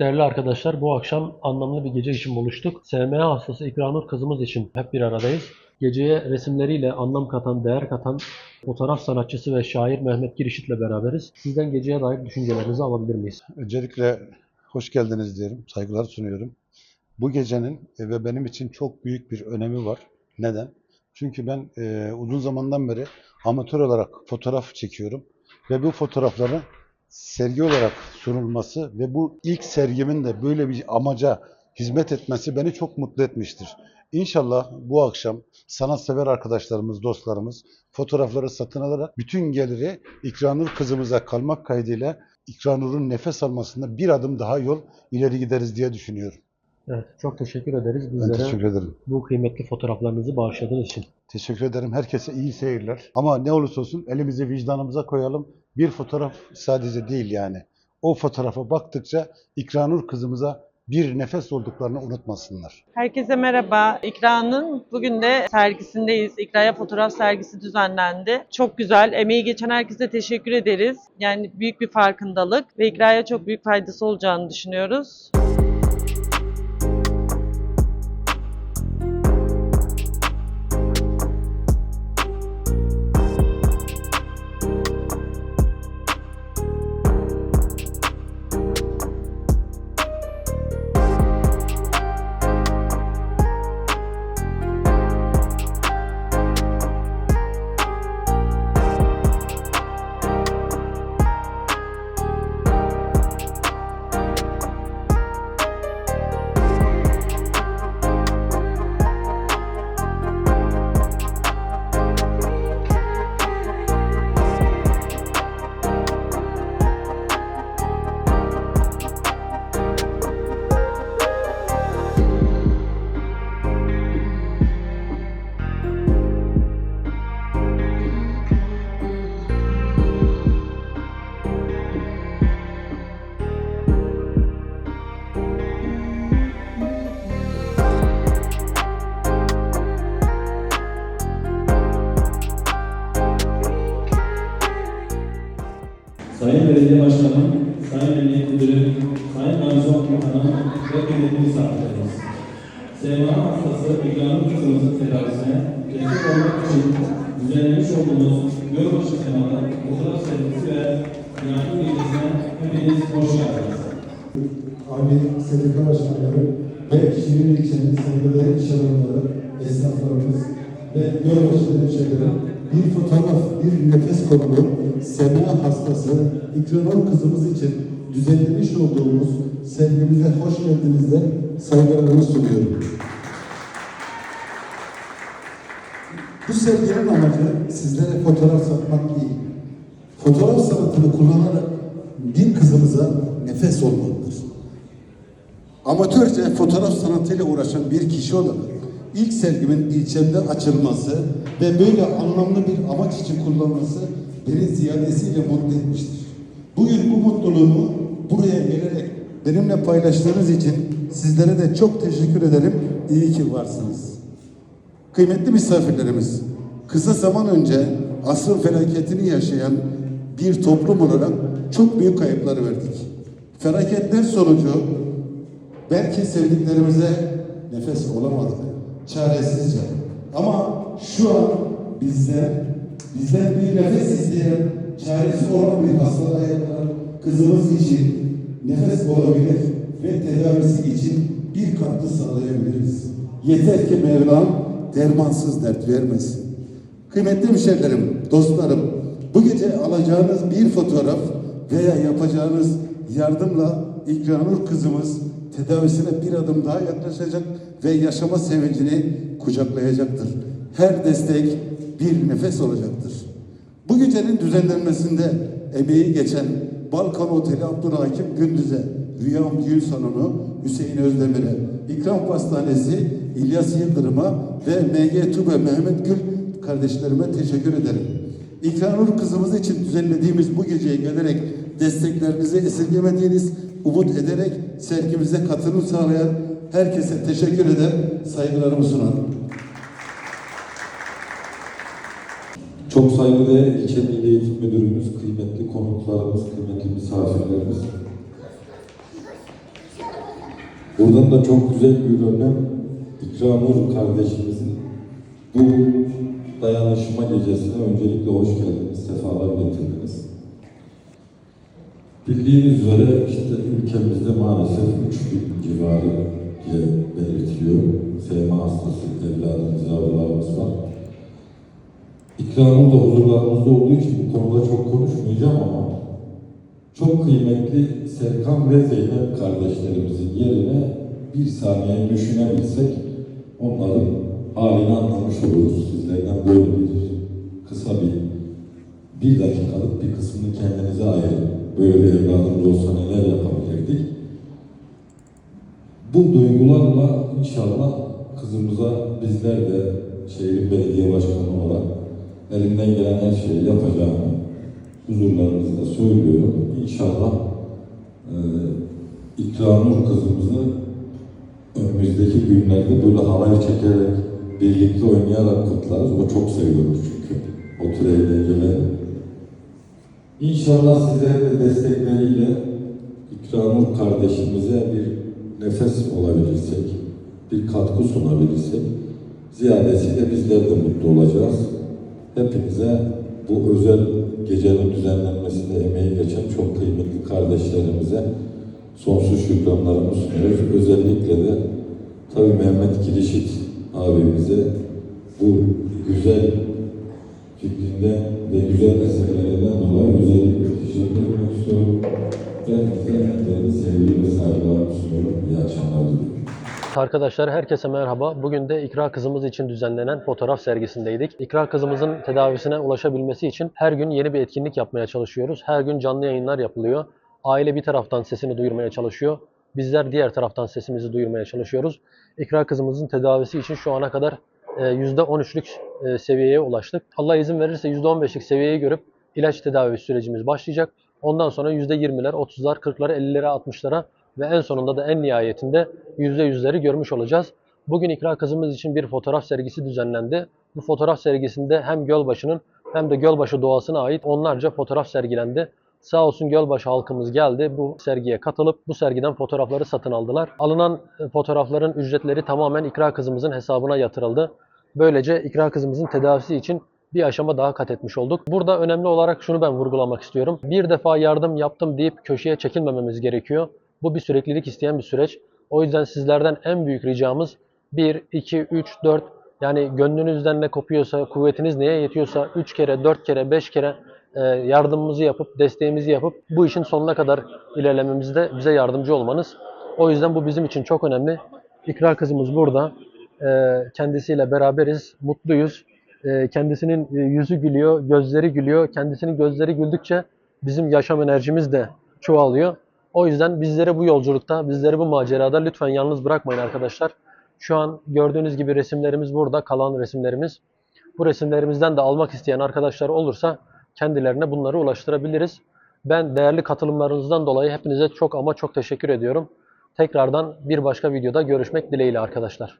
Değerli arkadaşlar bu akşam anlamlı bir gece için buluştuk. SMA hastası İkranur kızımız için hep bir aradayız. Geceye resimleriyle anlam katan, değer katan fotoğraf sanatçısı ve şair Mehmet Girişit'le beraberiz. Sizden geceye dair düşüncelerinizi alabilir miyiz? Öncelikle hoş geldiniz diyelim, saygılar sunuyorum. Bu gecenin e, ve benim için çok büyük bir önemi var. Neden? Çünkü ben e, uzun zamandan beri amatör olarak fotoğraf çekiyorum ve bu fotoğrafların sergi olarak sunulması ve bu ilk sergimin de böyle bir amaca hizmet etmesi beni çok mutlu etmiştir. İnşallah bu akşam sanatsever arkadaşlarımız, dostlarımız fotoğrafları satın alarak bütün geliri İkranur kızımıza kalmak kaydıyla İkranur'un nefes almasında bir adım daha yol ileri gideriz diye düşünüyorum. Evet, çok teşekkür ederiz Ben bizlere teşekkür ederim. bu kıymetli fotoğraflarınızı bağışladığınız için. Teşekkür ederim. Herkese iyi seyirler. Ama ne olursa olsun elimizi vicdanımıza koyalım. Bir fotoğraf sadece değil yani. O fotoğrafa baktıkça İkranur kızımıza bir nefes olduklarını unutmasınlar. Herkese merhaba. İkra'nın bugün de sergisindeyiz. İkra'ya fotoğraf sergisi düzenlendi. Çok güzel. Emeği geçen herkese teşekkür ederiz. Yani büyük bir farkındalık ve İkra'ya çok büyük faydası olacağını düşünüyoruz. Sayın Belediye Başkanım, Sayın Emniyet Müdürüm, Sayın Garnizon Komutanım ve kıymetli misafirlerimiz. SMA hastası İkranur kızımızın tedavisine destek olmak için düzenlemiş olduğumuz Gölbaşı Tema'da fotoğraf sergisi ve yardım gecesine hepiniz hoş geldiniz. Abi STK başkanları ve şehir ilçenin saygıdeğer iş adamları, esnaflarımız ve Gölbaşı hemşehrilerim bir fotoğraf, bir nefes konulu SMA hastası İkranur kızımız için düzenlemiş olduğumuz sergimize hoş geldiniz de saygılarımı sunuyorum. Bu serginin amacı sizlere fotoğraf satmak değil. Fotoğraf sanatını kullanarak bir kızımıza nefes olmalıdır. Amatörce fotoğraf sanatıyla uğraşan bir kişi olarak ilk sergimin ilçemde açılması ve böyle anlamlı bir amaç için kullanılması beni ziyadesiyle mutlu etmiştir. Bugün bu mutluluğumu buraya gelerek benimle paylaştığınız için sizlere de çok teşekkür ederim. İyi ki varsınız. Kıymetli misafirlerimiz, kısa zaman önce asrın felaketini yaşayan bir toplum olarak çok büyük kayıplar verdik. Felaketler sonucu belki sevdiklerimize nefes olamadık, çaresizce. Ama şu an bizler, bizden bir nefes isteyen, çaresi olan bir hastalığa yakalanan kızımız için nefes olabilir ve tedavisi için bir katkı sağlayabiliriz. Yeter ki Mevlam dermansız dert vermesin. Kıymetli müşterilerim, dostlarım, bu gece alacağınız bir fotoğraf veya yapacağınız yardımla İkranur kızımız tedavisine bir adım daha yaklaşacak ve yaşama sevincini kucaklayacaktır. Her destek bir nefes olacaktır. Bu gecenin düzenlenmesinde emeği geçen Balkan Oteli Abdülhakim Gündüz'e, Rüyam Düğün Salonu Hüseyin Özdemir'e, İkram Pastanesi İlyas Yıldırım'a ve MG Tube Mehmet Gül kardeşlerime teşekkür ederim. İkranur kızımız için düzenlediğimiz bu geceye gelerek desteklerinizi esirgemediğiniz, umut ederek sergimize katılım sağlayan herkese teşekkür eder, saygılarımı sunarım. Çok saygıdeğer ilçe Milli Eğitim Müdürümüz, kıymetli konuklarımız, kıymetli misafirlerimiz. Buradan da çok güzel bir örnek İkramur kardeşimizin bu dayanışma gecesine öncelikle hoş geldiniz, sefalar getirdiniz. Bildiğiniz üzere işte ülkemizde maalesef 3000 civarı diye belirtiliyor. SMA hastası evladımız, yavrularımız var. İkramur da huzurlarımızda olduğu için bu konuda çok konuşmayacağım ama çok kıymetli Serkan ve Zeynep kardeşlerimizin yerine bir saniye düşünebilsek onların halini anlamış oluruz. Sizlerden böyle bir kısa bir bir dakikalık bir kısmını kendinize ayırın. Böyle bir evladımız olsa neler yapabilirdik? Bu duygularla inşallah kızımıza bizler de şehrin belediye başkanı olarak elimden gelen her şeyi yapacağımı huzurlarınızda söylüyorum. İnşallah e, İkranur kızımızı önümüzdeki günlerde böyle halay çekerek, birlikte oynayarak kutlarız. O çok seviyormuş çünkü o tür eğlenceleri. İnşallah sizlerin de destekleriyle İkranur kardeşimize bir nefes olabilirsek, bir katkı sunabilirsek, ziyadesiyle bizler de mutlu olacağız. Hepinize bu özel gecenin düzenlenmesinde emeği geçen çok kıymetli kardeşlerimize sonsuz şükranlarımı sunuyoruz. Özellikle de tabii Mehmet Kirişit abimize bu güzel Arkadaşlar herkese merhaba. Bugün de İkra kızımız için düzenlenen fotoğraf sergisindeydik. İkra kızımızın tedavisine ulaşabilmesi için her gün yeni bir etkinlik yapmaya çalışıyoruz. Her gün canlı yayınlar yapılıyor. Aile bir taraftan sesini duyurmaya çalışıyor. Bizler diğer taraftan sesimizi duyurmaya çalışıyoruz. İkra kızımızın tedavisi için şu ana kadar e, %13'lük e, seviyeye ulaştık. Allah izin verirse %15'lik seviyeyi görüp ilaç tedavi sürecimiz başlayacak. Ondan sonra %20'ler, 30'lar, 40'lara, 50'lere, 60'lara ve en sonunda da en nihayetinde %100'leri görmüş olacağız. Bugün İkra kızımız için bir fotoğraf sergisi düzenlendi. Bu fotoğraf sergisinde hem Gölbaşı'nın hem de Gölbaşı doğasına ait onlarca fotoğraf sergilendi. Sağ olsun Gölbaşı halkımız geldi. Bu sergiye katılıp bu sergiden fotoğrafları satın aldılar. Alınan e, fotoğrafların ücretleri tamamen İkra kızımızın hesabına yatırıldı. Böylece İkra kızımızın tedavisi için bir aşama daha kat etmiş olduk. Burada önemli olarak şunu ben vurgulamak istiyorum. Bir defa yardım yaptım deyip köşeye çekilmememiz gerekiyor. Bu bir süreklilik isteyen bir süreç. O yüzden sizlerden en büyük ricamız 1, 2, 3, 4 yani gönlünüzden ne kopuyorsa, kuvvetiniz neye yetiyorsa 3 kere, 4 kere, 5 kere e, yardımımızı yapıp, desteğimizi yapıp bu işin sonuna kadar ilerlememizde bize yardımcı olmanız. O yüzden bu bizim için çok önemli. İkrar kızımız burada. E, kendisiyle beraberiz, mutluyuz. E, kendisinin yüzü gülüyor, gözleri gülüyor. Kendisinin gözleri güldükçe bizim yaşam enerjimiz de çoğalıyor. O yüzden bizleri bu yolculukta, bizleri bu macerada lütfen yalnız bırakmayın arkadaşlar. Şu an gördüğünüz gibi resimlerimiz burada, kalan resimlerimiz. Bu resimlerimizden de almak isteyen arkadaşlar olursa kendilerine bunları ulaştırabiliriz. Ben değerli katılımlarınızdan dolayı hepinize çok ama çok teşekkür ediyorum. Tekrardan bir başka videoda görüşmek dileğiyle arkadaşlar.